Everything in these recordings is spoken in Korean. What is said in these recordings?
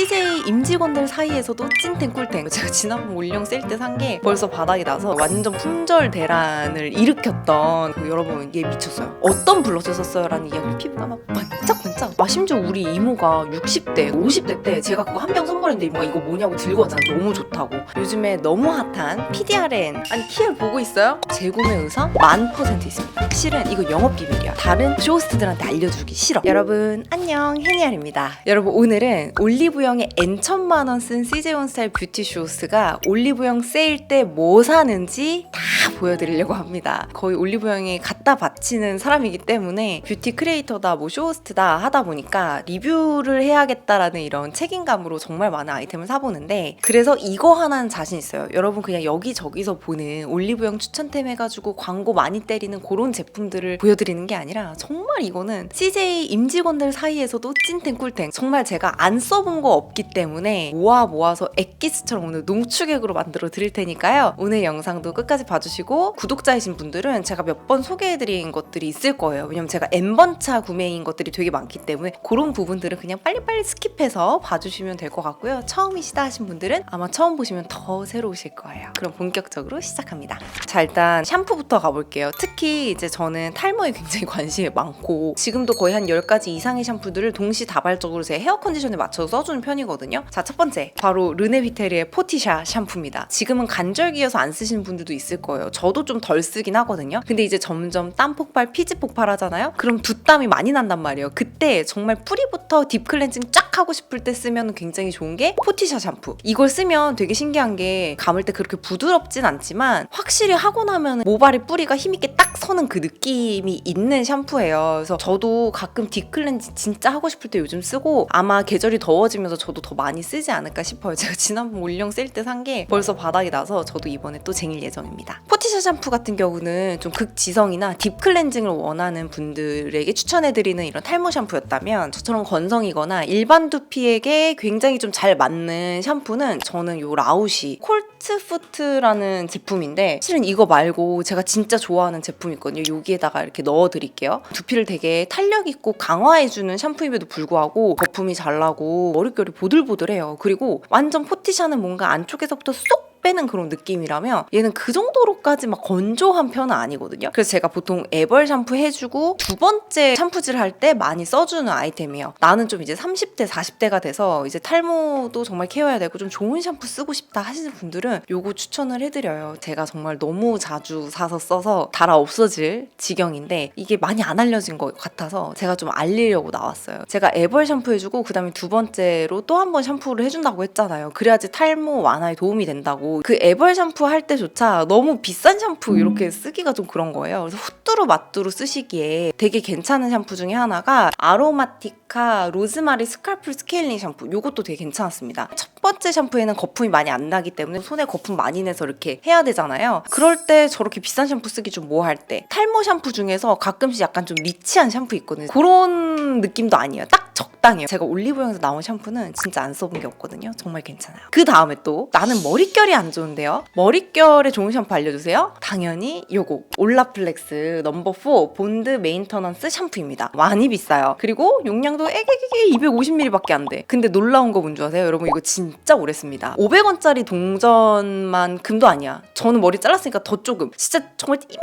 CJ 임직원들 사이에서도 찐텐 꿀텐 제가 지난번 올영 세일 때산 게 벌써 바닥이 나서 완전 품절 대란을 일으켰던 그 여러분 얘 미쳤어요 어떤 블러셔 썼어요? 라는 이야기를 피부가 막 반짝 반짝 아 심지어 우리 이모가 60대 50대 때 제가 그거 한 병 선물했는데 이모가 이거 뭐냐고 들고 왔잖아. 너무 좋다고. 요즘에 너무 핫한 PDRN 아니 키엘 보고 있어요? 재구매 의사 만 퍼센트 있습니다. 실은 이거 영업 비밀이야. 다른 쇼호스트들한테 알려주기 싫어. 여러분 안녕. 해니알입니다. 여러분 오늘은 올리브영에 N천만 원 쓴 CJ 온스타일 뷰티 쇼호스가 올리브영 세일 때 뭐 사는지 다 보여드리려고 합니다. 거의 올리브영에 갖다 바치는 사람이기 때문에 뷰티 크리에이터다 뭐 쇼호스트다 하다 보니까 리뷰를 해야겠다라는 이런 책임감으로 정말 많은 아이템을 사보는데 그래서 이거 하나는 자신 있어요. 여러분 그냥 여기저기서 보는 올리브영 추천템 해가지고 광고 많이 때리는 그런 제품들을 보여드리는 게 아니라 정말 이거는 CJ 임직원들 사이에서도 찐텐 꿀텐 정말 제가 안 써본 거 없기 때문에 모아 모아서 엑기스처럼 오늘 농축액으로 만들어 드릴 테니까요. 오늘 영상도 끝까지 봐주시고 구독자이신 분들은 제가 몇 번 소개해드린 것들이 있을 거예요. 왜냐면 제가 N번차 구매인 것들이 되게 많기 때문에 그런 부분들은 그냥 빨리빨리 스킵해서 봐주시면 될 것 같고요. 처음이시다 하신 분들은 아마 처음 보시면 더 새로우실 거예요. 그럼 본격적으로 시작합니다. 자 일단 샴푸부터 가볼게요. 특히 이제 저는 탈모에 굉장히 관심이 많고 지금도 거의 한 10가지 이상의 샴푸들을 동시다발적으로 제 헤어 컨디션에 맞춰서 써주는 편이거든요. 자 첫 번째. 바로 르네비테리의 포티샤 샴푸입니다. 지금은 간절기여서 안 쓰시는 분들도 있을 거예요. 저도 좀 덜 쓰긴 하거든요. 근데 이제 점점 땀 폭발 피지 폭발 하잖아요? 그럼 두땀이 많이 난단 말이에요. 그때 정말 뿌리부터 딥 클렌징 쫙 하고 싶을 때 쓰면 굉장히 좋은 게 포티샤 샴푸. 이걸 쓰면 되게 신기한 게 감을 때 그렇게 부드럽진 않지만 확실히 하고 나면 모발의 뿌리가 힘있게 딱 서는 그 느낌이 있는 샴푸예요. 그래서 저도 가끔 딥 클렌징 진짜 하고 싶을 때 요즘 쓰고 아마 계절이 더워지면서 저도 더 많이 쓰지 않을까 싶어요. 제가 지난번 올영 셀 때 산 게 벌써 바닥이 나서 저도 이번에 또 쟁일 예정입니다. 포티샤 샴푸 같은 경우는 좀 극지성이나 딥 클렌징을 원하는 분들에게 추천해드리는 이런 탈모 샴푸였 다면 저처럼 건성이거나 일반 두피에게 굉장히 좀 잘 맞는 샴푸는 저는 요 라우시 콜트푸트라는 제품인데 실은 이거 말고 제가 진짜 좋아하는 제품이 있거든요. 여기에다가 이렇게 넣어드릴게요. 두피를 되게 탄력 있고 강화해주는 샴푸임에도 불구하고 거품이 잘 나고 머릿결이 보들보들해요. 그리고 완전 포티샤는 뭔가 안쪽에서부터 쏙 빼는 그런 느낌이라면 얘는 그 정도로까지 막 건조한 편은 아니거든요. 그래서 제가 보통 애벌 샴푸 해주고 두 번째 샴푸질 할 때 많이 써주는 아이템이에요. 나는 좀 이제 30대, 40대가 돼서 이제 탈모도 정말 케어해야 되고 좀 좋은 샴푸 쓰고 싶다 하시는 분들은 요거 추천을 해드려요. 제가 정말 너무 자주 사서 써서 달아 없어질 지경인데 이게 많이 안 알려진 것 같아서 제가 좀 알리려고 나왔어요. 제가 애벌 샴푸 해주고 그 다음에 두 번째로 또 한 번 샴푸를 해준다고 했잖아요. 그래야지 탈모 완화에 도움이 된다고 그 애벌 샴푸 할 때조차 너무 비싼 샴푸 이렇게 쓰기가 좀 그런 거예요. 그래서 후뚜루 마뚜루 쓰시기에 되게 괜찮은 샴푸 중에 하나가 아로마 티카 로즈마리 스칼프 스케일링 샴푸. 요것도 되게 괜찮았습니다. 첫 번째 샴푸에는 거품이 많이 안 나기 때문에 손에 거품 많이 내서 이렇게 해야 되잖아요. 그럴 때 저렇게 비싼 샴푸 쓰기 좀 뭐할 때. 탈모 샴푸 중에서 가끔씩 약간 좀 리치한 샴푸 있거든요. 그런 느낌도 아니에요. 딱 적당해요. 제가 올리브영에서 나온 샴푸는 진짜 안 써본 게 없거든요. 정말 괜찮아요. 그 다음에 또 나는 머릿결이 안 좋은데요. 머릿결에 좋은 샴푸 알려주세요. 당연히 요거 올라플렉스 넘버 4 본드 메인터넌스 샴푸입니다. 많이 비싸요. 그리고 용량도 애기기기 250ml밖에 안 돼. 근데 놀라운 거 뭔지 아세요? 여러분 이거 진짜 오래 씁니다. 500원짜리 동전만큼도 아니야. 저는 머리 잘랐으니까 더 조금. 진짜 정말 이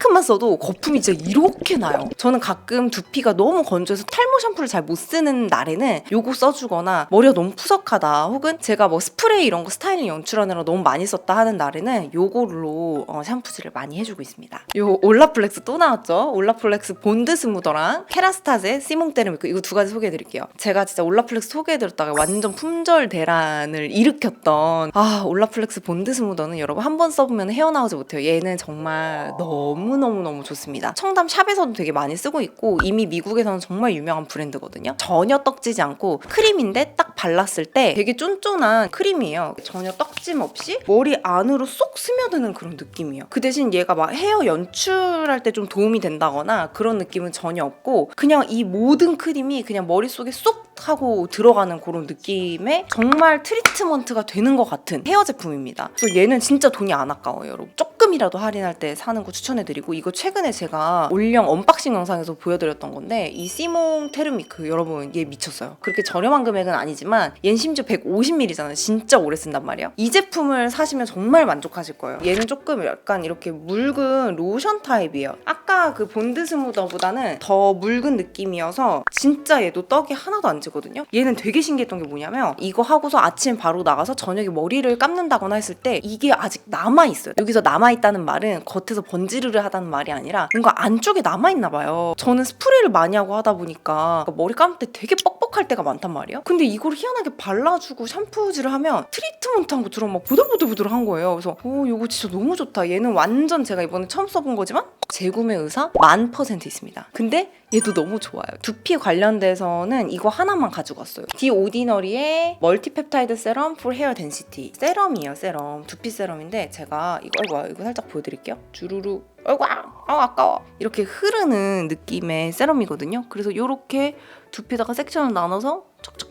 만큼만 써도 거품이 진짜 이렇게 나요. 저는 가끔 두피가 너무 건조해서 탈모 샴푸를 잘 못 쓰는 날에는 요거 써주거나 머리가 너무 푸석하다 혹은 제가 뭐 스프레이 이런 거 스타일링 연출하느라 너무 많이 썼다 하는 날에는 요걸로 어, 샴푸질을 많이 해주고 있습니다. 요 올라플렉스 또 나왔죠? 올라플렉스 본드 스무더랑 케라스타제 시몽 테르 미크 이거 두 가지 소개해드릴게요. 제가 진짜 올라플렉스 소개해드렸다가 완전 품절 대란을 일으켰던 아 올라플렉스 본드 스무더는 여러분 한 번 써보면 헤어나오지 못해요. 얘는 정말 너무 너무너무 좋습니다. 청담 샵에서도 되게 많이 쓰고 있고 이미 미국에서는 정말 유명한 브랜드거든요. 전혀 떡지지 않고 크림인데 딱 발랐을 때 되게 쫀쫀한 크림이에요. 전혀 떡짐 없이 머리 안으로 쏙 스며드는 그런 느낌이에요. 그 대신 얘가 막 헤어 연출할 때 좀 도움이 된다거나 그런 느낌은 전혀 없고 그냥 이 모든 크림이 그냥 머릿속에 쏙 하고 들어가는 그런 느낌의 정말 트리트먼트가 되는 것 같은 헤어 제품입니다. 그래서 얘는 진짜 돈이 안 아까워요, 여러분. 조금이라도 할인할 때 사는 거 추천해드리고 추천해드리고 이거 최근에 제가 올영 언박싱 영상에서 보여드렸던 건데 이 시몽 테르미크 여러분 얘 미쳤어요. 그렇게 저렴한 금액은 아니지만 얘는 심지어 150ml잖아요. 진짜 오래 쓴단 말이에요. 이 제품을 사시면 정말 만족하실 거예요. 얘는 조금 약간 이렇게 묽은 로션 타입이에요. 아까 그 본드 스무더보다는 더 묽은 느낌이어서 진짜 얘도 떡이 하나도 안 지거든요. 얘는 되게 신기했던 게 뭐냐면 이거 하고서 아침 바로 나가서 저녁에 머리를 감는다거나 했을 때 이게 아직 남아 있어요. 여기서 남아 있다는 말은 겉에서 번지르르 하다는 말이 아니라 뭔가 안쪽에 남아 있나 봐요. 저는 스프레이를 많이 하고 하다 보니까 머리 감을 때 되게 뻑뻑할 때가 많단 말이에요. 근데 이걸 희한하게 발라주고 샴푸질을 하면 트리트먼트한 것처럼 막 부들부들부들한 거예요. 그래서 오 이거 진짜 너무 좋다. 얘는 완전 제가 이번에 처음 써본 거지만 재구매 의사 만 퍼센트 있습니다. 근데 얘도 너무 좋아요. 두피 관련돼서는 이거 하나만 가지고 왔어요. 디 오디너리의 멀티펩타이드 세럼 풀 헤어 덴시티 세럼이에요. 세럼 두피 세럼인데 제가 이거 아이고 이거 살짝 보여드릴게요. 주루루 아이고 아 아까워 이렇게 흐르는 느낌의 세럼이거든요. 그래서 이렇게 두피에다가 섹션을 나눠서 척척척척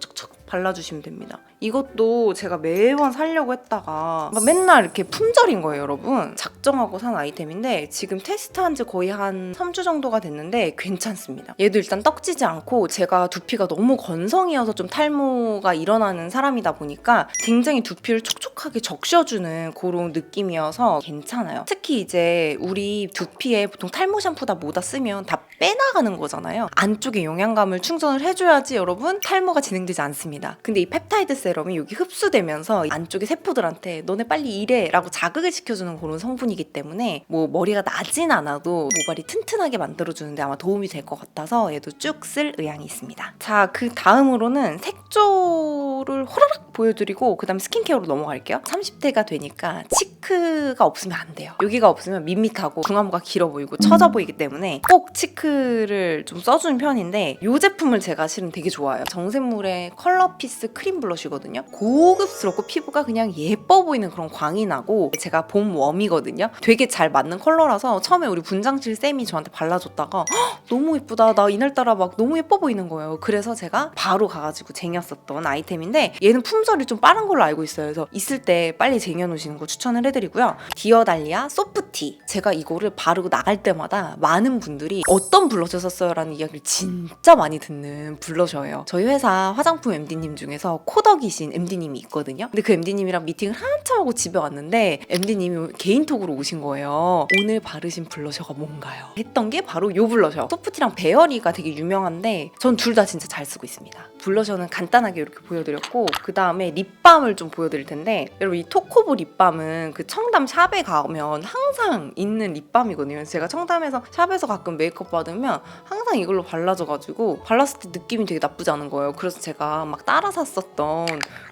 발라주시면 됩니다. 이것도 제가 매번 살려고 했다가 막 맨날 이렇게 품절인 거예요, 여러분. 작정하고 산 아이템인데 지금 테스트한 지 거의 한 3주 정도가 됐는데 괜찮습니다. 얘도 일단 떡지지 않고 제가 두피가 너무 건성이어서 좀 탈모가 일어나는 사람이다 보니까 굉장히 두피를 촉촉하게 적셔주는 그런 느낌이어서 괜찮아요. 특히 이제 우리 두피에 보통 탈모 샴푸 다 뭐다 쓰면 다 빼나가는 거잖아요. 안쪽에 영양감을 충전을 해줘야지 여러분 탈모가 진행되지 않습니다. 근데 이 펩타이드 세럼이 여기 흡수되면서 안쪽에 세포들한테 너네 빨리 일해 라고 자극을 시켜주는 그런 성분이기 때문에 뭐 머리가 나진 않아도 모발이 튼튼하게 만들어주는데 아마 도움이 될 것 같아서 얘도 쭉 쓸 의향이 있습니다. 자, 그 다음으로는 색조를 호라락 보여드리고 그 다음 스킨케어로 넘어갈게요. 30대가 되니까 치크가 없으면 안 돼요. 여기가 없으면 밋밋하고 중안부가 길어 보이고 처져 보이기 때문에 꼭 치크를 좀 써주는 편인데 이 제품을 제가 실은 되게 좋아해요. 정샘물의 컬러 피스 크림 블러쉬거든요. 고급스럽고 피부가 그냥 예뻐 보이는 그런 광이 나고 제가 봄 웜이거든요. 되게 잘 맞는 컬러라서 처음에 우리 분장실 쌤이 저한테 발라줬다가 "헉, 너무 예쁘다. 나 이날따라 막 너무 예뻐 보이는 거예요. 그래서 제가 바로 가가지고 쟁였었던 아이템인데 얘는 품절이 좀 빠른 걸로 알고 있어요. 그래서 있을 때 빨리 쟁여놓으시는 거 추천을 해드리고요. 디어달리아 소프티. 제가 이거를 바르고 나갈 때마다 많은 분들이 어떤 블러셔 썼어요? 라는 이야기를 진짜 많이 듣는 블러셔예요. 저희 회사 화장품 MD님 중에서 코덕이신 MD님이 있거든요. 근데 그 MD님이랑 미팅을 한참 하고 집에 왔는데 MD님이 개인톡으로 오신 거예요. 오늘 바르신 블러셔가 뭔가요? 했던 게 바로 요 블러셔. 소프티랑 베어리가 되게 유명한데 전 둘 다 진짜 잘 쓰고 있습니다. 블러셔는 간단하게 이렇게 보여드렸고 그 다음에 립밤을 좀 보여드릴 텐데 여러분 이 토코보 립밤은 그 청담 샵에 가면 항상 있는 립밤이거든요. 제가 청담에서 샵에서 가끔 메이크업 받으면 항상 이걸로 발라줘가지고 발랐을 때 느낌이 되게 나쁘지 않은 거예요. 그래서 제가 막 따라 샀었던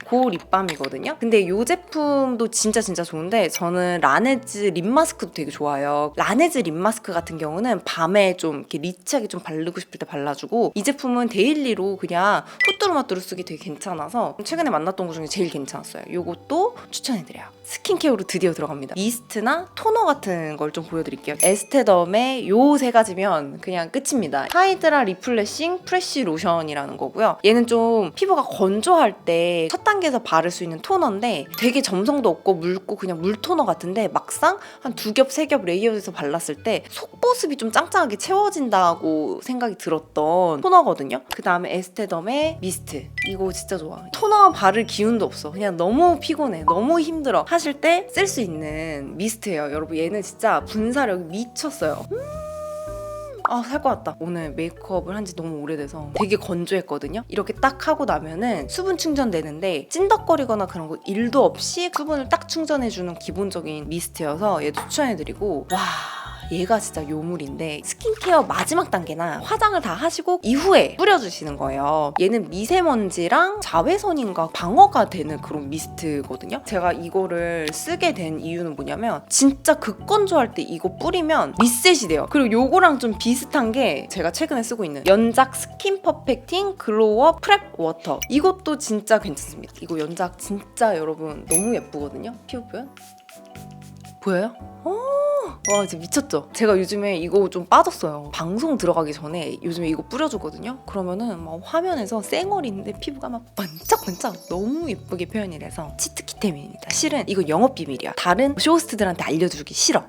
그 립밤이거든요. 근데 이 제품도 진짜 진짜 좋은데 저는 라네즈 립 마스크도 되게 좋아요. 라네즈 립 마스크 같은 경우는 밤에 좀 이렇게 리치하게 좀 바르고 싶을 때 발라주고 이 제품은 데일리로 그냥 후뚜루마뚜루 쓰기 되게 괜찮아서 최근에 만났던 것 중에 제일 괜찮았어요. 이것도 추천해드려요. 스킨케어로 드디어 들어갑니다. 미스트나 토너 같은 걸 좀 보여드릴게요. 에스테덤의 요 세 가지면 그냥 끝입니다. 하이드라 리플래싱 프레쉬 로션이라는 거고요. 얘는 좀 피부가 건조할 때 첫 단계 에서 바를 수 있는 토너인데 되게 점성도 없고 묽고 그냥 물 토너 같은데 막상 한 두 겹, 세 겹 레이어드해서 발랐을 때 속보습이 좀 짱짱하게 채워진다고 생각이 들었던 토너거든요. 그 다음에 에스테덤의 미스트. 이거 진짜 좋아. 토너 바를 기운도 없어. 그냥 너무 피곤해. 너무 힘들어. 하실 때 쓸 수 있는 미스트예요. 여러분 얘는 진짜 분사력이 미쳤어요. 음. 아, 살 것 같다. 오늘 메이크업을 한 지 너무 오래돼서 되게 건조했거든요. 이렇게 딱 하고 나면은 수분 충전되는데 찐덕거리거나 그런 거 일도 없이 수분을 딱 충전해주는 기본적인 미스트여서 얘도 추천해드리고 와. 얘가 진짜 요물인데 스킨케어 마지막 단계나 화장을 다 하시고 이후에 뿌려주시는 거예요. 얘는 미세먼지랑 자외선인가 방어가 되는 그런 미스트거든요. 제가 이거를 쓰게 된 이유는 뭐냐면 진짜 극건조할 때 이거 뿌리면 리셋이 돼요. 그리고 요거랑 좀 비슷한 게 제가 최근에 쓰고 있는 연작 스킨 퍼펙팅 글로워 프랩 워터 이것도 진짜 괜찮습니다. 이거 연작 진짜 여러분 너무 예쁘거든요. 피부 표현 보여요? 와 진짜 미쳤죠? 제가 요즘에 이거 좀 빠졌어요. 방송 들어가기 전에 요즘에 이거 뿌려주거든요. 그러면은 막 화면에서 쌩얼인데 피부가 막 반짝반짝 너무 예쁘게 표현이 돼서 치트키템입니다. 실은 이거 영업 비밀이야. 다른 쇼호스트들한테 알려주기 싫어.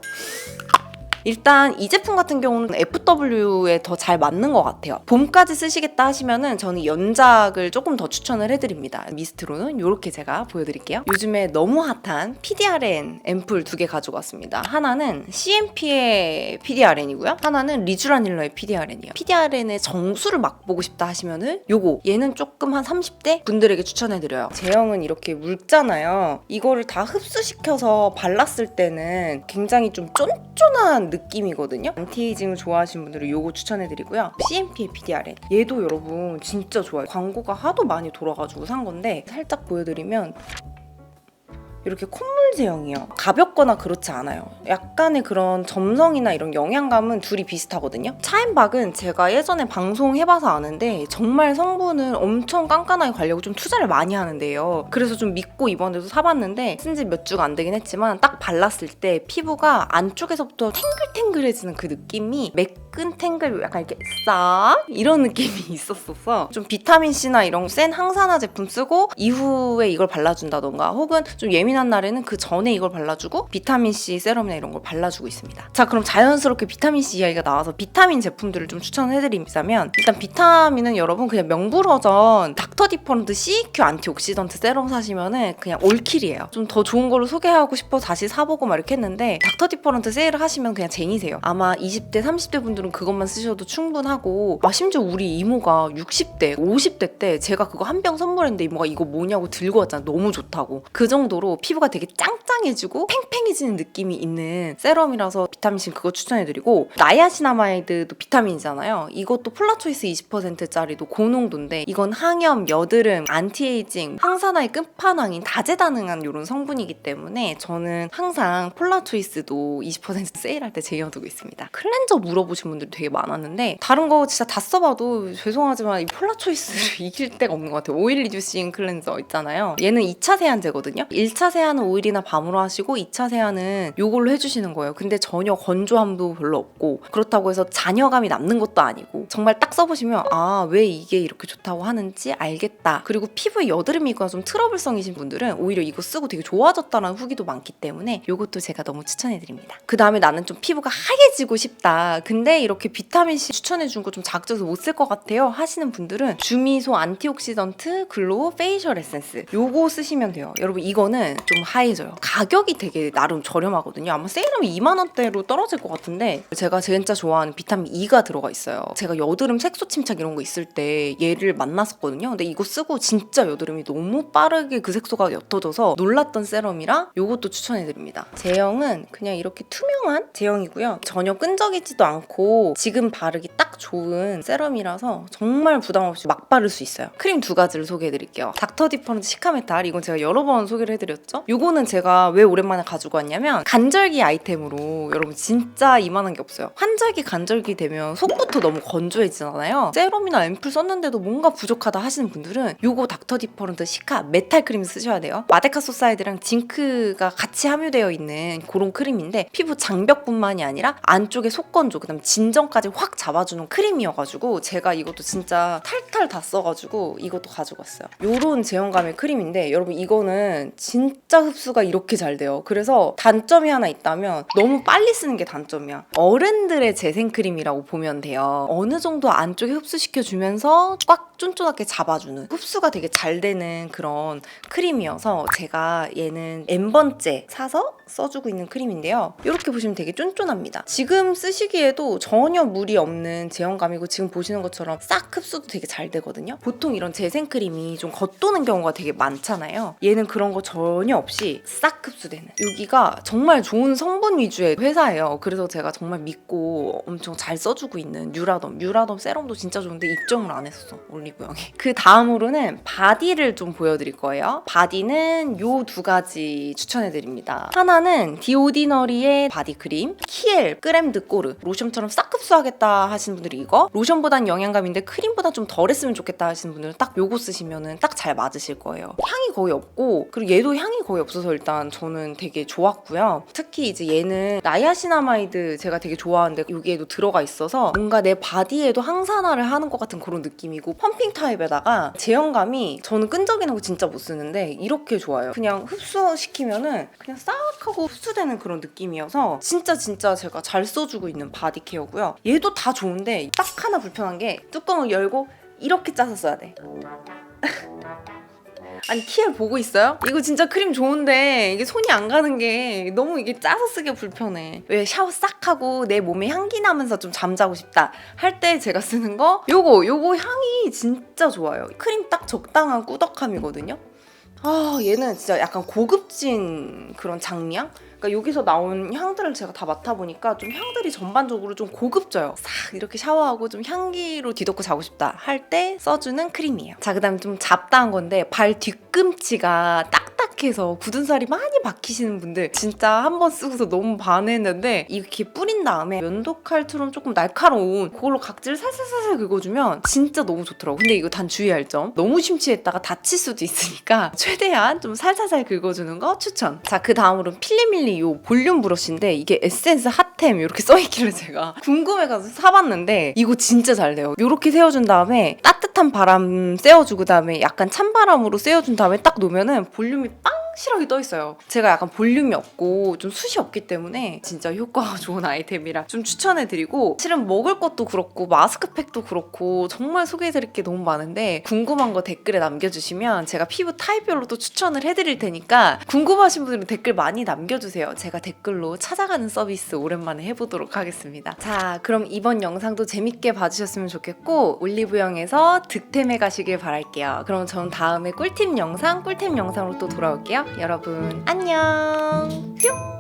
일단 이 제품 같은 경우는 FW에 더 잘 맞는 것 같아요. 봄까지 쓰시겠다 하시면은 저는 연작을 조금 더 추천을 해드립니다. 미스트로는 이렇게 제가 보여드릴게요. 요즘에 너무 핫한 PDRN 앰플 두 개 가지고 왔습니다. 하나는 CMP의 PDRN이고요. 하나는 리쥬라닐러의 PDRN이에요. PDRN의 정수를 맛보고 싶다 하시면은 요거 얘는 조금 한 30대 분들에게 추천해드려요. 제형은 이렇게 묽잖아요. 이거를 다 흡수시켜서 발랐을 때는 굉장히 좀 쫀쫀한 느낌 이거든요. 안티에이징을 좋아하시는 분들은 요거 추천해드리고요. CMP의 PDRN 얘도 여러분 진짜 좋아요. 광고가 하도 많이 돌아가지고 산 건데 살짝 보여드리면 이렇게 콧물 제형이에요. 가볍거나 그렇지 않아요. 약간의 그런 점성이나 이런 영양감은 둘이 비슷하거든요. 차앤박은 제가 예전에 방송해봐서 아는데 정말 성분을 엄청 깐깐하게 관리하고 좀 투자를 많이 하는데요. 그래서 좀 믿고 이번에도 사봤는데 쓴 지 몇 주가 안 되긴 했지만 딱 발랐을 때 피부가 안쪽에서부터 탱글탱글해지는 그 느낌이 매 끈 탱글 약간 이렇게 싹 이런 느낌이 있었어서 좀 비타민 C나 이런 센 항산화 제품 쓰고 이후에 이걸 발라준다던가 혹은 좀 예민한 날에는 그 전에 이걸 발라주고 비타민 C 세럼이나 이런 걸 발라주고 있습니다. 자 그럼 자연스럽게 비타민 C 이야기가 나와서 비타민 제품들을 좀 추천해드리자면 일단 비타민은 여러분 그냥 명불허전 닥터 디퍼런트 CQ 안티옥시던트 세럼 사시면은 그냥 올킬이에요. 좀 더 좋은 걸로 소개하고 싶어 다시 사보고 막 이렇게 했는데 닥터 디퍼런트 세일을 하시면 그냥 쟁이세요. 아마 20대 30대 분들은 그것만 쓰셔도 충분하고 아, 심지어 우리 이모가 60대 50대 때 제가 그거 한 병 선물했는데 이모가 이거 뭐냐고 들고 왔잖아. 너무 좋다고. 그 정도로 피부가 되게 짱짱해지고 팽팽해지는 느낌이 있는 세럼이라서 비타민C 그거 추천해드리고 나야시나마이드도 비타민이잖아요. 이것도 폴라초이스 20%짜리도 고농도인데 이건 항염, 여드름, 안티에이징, 항산화의 끝판왕인 다재다능한 이런 성분이기 때문에 저는 항상 폴라초이스도 20% 세일할 때 쟁여두고 있습니다. 클렌저 물어보신 분들이 되게 많았는데 다른 거 진짜 다 써봐도 죄송하지만 이 폴라 초이스를 이길 데가 없는 것 같아요. 오일 리듀싱 클렌저 있잖아요. 얘는 2차 세안제거든요. 1차 세안은 오일이나 밤으로 하시고 2차 세안은 이걸로 해주시는 거예요. 근데 전혀 건조함도 별로 없고 그렇다고 해서 잔여감이 남는 것도 아니고 정말 딱 써보시면 아 왜 이게 이렇게 좋다고 하는지 알겠다. 그리고 피부에 여드름이 있거나 좀 트러블성이신 분들은 오히려 이거 쓰고 되게 좋아졌다는 후기도 많기 때문에 이것도 제가 너무 추천해드립니다. 그 다음에 나는 좀 피부가 하얘지고 싶다. 근데 이렇게 비타민C 추천해준 거 좀 자극적이어서 못 쓸 것 같아요. 하시는 분들은 주미소 안티옥시던트 글로우 페이셜 에센스. 요거 쓰시면 돼요. 여러분 이거는 좀 하얘져요. 가격이 되게 나름 저렴하거든요. 아마 세일하면 2만원대로 떨어질 것 같은데 제가 진짜 좋아하는 비타민 E가 들어가 있어요. 제가 여드름 색소 침착 이런 거 있을 때 얘를 만났었거든요. 근데 이거 쓰고 진짜 여드름이 너무 빠르게 그 색소가 옅어져서 놀랐던 세럼이라 요것도 추천해드립니다. 제형은 그냥 이렇게 투명한 제형이고요. 전혀 끈적이지도 않고 지금 바르기 딱 좋은 세럼이라서 정말 부담 없이 막 바를 수 있어요. 크림 두 가지를 소개해드릴게요. 닥터 디퍼런트 시카메탈 이건 제가 여러 번 소개를 해드렸죠? 요거는 제가 왜 오랜만에 가지고 왔냐면 간절기 아이템으로 여러분 진짜 이만한 게 없어요. 환절기 간절기 되면 속부터 너무 건조해지잖아요. 세럼이나 앰플 썼는데도 뭔가 부족하다 하시는 분들은 요거 닥터 디퍼런트 시카 메탈 크림 쓰셔야 돼요. 마데카 소사이드랑 징크가 같이 함유되어 있는 그런 크림인데 피부 장벽뿐만이 아니라 안쪽에 속건조 그다음 진정까지 확 잡아주는 크림이어가지고 제가 이것도 진짜 탈탈 다 써가지고 이것도 가지고 왔어요. 요런 제형감의 크림인데 여러분 이거는 진짜 흡수가 이렇게 잘 돼요. 그래서 단점이 하나 있다면 너무 빨리 쓰는 게 단점이야. 어른들의 재생크림이라고 보면 돼요. 어느 정도 안쪽에 흡수시켜주면서 꽉 쫀쫀하게 잡아주는 흡수가 되게 잘 되는 그런 크림이어서 제가 얘는 N번째 사서 써주고 있는 크림인데요. 이렇게 보시면 되게 쫀쫀합니다. 지금 쓰시기에도 전혀 무리 없는 제형감이고 지금 보시는 것처럼 싹 흡수도 되게 잘 되거든요. 보통 이런 재생크림이 좀 겉도는 경우가 되게 많잖아요. 얘는 그런 거 전혀 없이 싹 흡수되는. 여기가 정말 좋은 성분 위주의 회사예요. 그래서 제가 정말 믿고 엄청 잘 써주고 있는 유라덤 유라덤 세럼도 진짜 좋은데 입점을 안 했었어. 올리 브영에 그 다음으로는 바디를 좀 보여드릴 거예요. 바디는 요 두 가지 추천해드립니다. 하나는 디오디너리의 바디 크림 키엘 크렘드 꼬르. 로션처럼 싹 흡수하겠다 하시는 분들이 이거. 로션보단 영양감인데 크림보다 좀 덜했으면 좋겠다 하시는 분들은 딱 요거 쓰시면은 딱 잘 맞으실 거예요. 향이 거의 없고 그리고 얘도 향이 거의 없어서 일단 저는 되게 좋았고요. 특히 이제 얘는 나야시나마이드 제가 되게 좋아하는데 여기에도 들어가 있어서 뭔가 내 바디에도 항산화를 하는 것 같은 그런 느낌이고 펌핑 펌핑 타입에다가 제형감이 저는 끈적이는 거 진짜 못 쓰는데 이렇게 좋아요. 그냥 흡수시키면은 그냥 싹 하고 흡수되는 그런 느낌이어서 진짜 진짜 제가 잘 써주고 있는 바디 케어고요. 얘도 다 좋은데 딱 하나 불편한 게 뚜껑을 열고 이렇게 짜서 써야 돼. 아니 키엘 보고 있어요? 이거 진짜 크림 좋은데 이게 손이 안 가는 게 너무 이게 짜서 쓰기 불편해. 왜 샤워 싹 하고 내 몸에 향기 나면서 좀 잠자고 싶다 할 때 제가 쓰는 거 요거 요거 향이 진짜 좋아요. 크림 딱 적당한 꾸덕함이거든요. 아 얘는 진짜 약간 고급진 그런 장량? 그러니까 여기서 나온 향들을 제가 다 맡아보니까 좀 향들이 전반적으로 좀 고급져요. 싹 이렇게 샤워하고 좀 향기로 뒤덮고 자고 싶다 할 때 써주는 크림이에요. 자 그 다음에 좀 잡다한 건데 발 뒤꿈치가 딱 딱해서 굳은 살이 많이 박히시는 분들 진짜 한 번 쓰고서 너무 반했는데 이렇게 뿌린 다음에 면도칼처럼 조금 날카로운 그걸로 각질을 살살살살 긁어주면 진짜 너무 좋더라고. 근데 이거 단 주의할 점 너무 심취했다가 다칠 수도 있으니까 최대한 좀 살살살 긁어주는 거 추천. 자 그 다음으로 필리밀리 요 볼륨 브러쉬인데 이게 에센스 핫템 이렇게 써있길래 제가 궁금해가지고 사봤는데 이거 진짜 잘 돼요. 이렇게 세워준 다음에 따뜻한 바람 쐬어주고 다음에 약간 찬바람으로 쐬어준 다음에 딱 놓으면은 볼륨이 우리 빵! 실하게 떠 있어요. 제가 약간 볼륨이 없고 좀 숱이 없기 때문에 진짜 효과가 좋은 아이템이라 좀 추천해드리고 실은 먹을 것도 그렇고 마스크팩도 그렇고 정말 소개해드릴 게 너무 많은데 궁금한 거 댓글에 남겨주시면 제가 피부 타입별로 또 추천을 해드릴 테니까 궁금하신 분들은 댓글 많이 남겨주세요. 제가 댓글로 찾아가는 서비스 오랜만에 해보도록 하겠습니다. 자 그럼 이번 영상도 재밌게 봐주셨으면 좋겠고 올리브영에서 득템해 가시길 바랄게요. 그럼 저는 다음에 꿀팁 영상, 꿀템 영상으로 또 돌아올게요. 여러분 안녕. 뿅.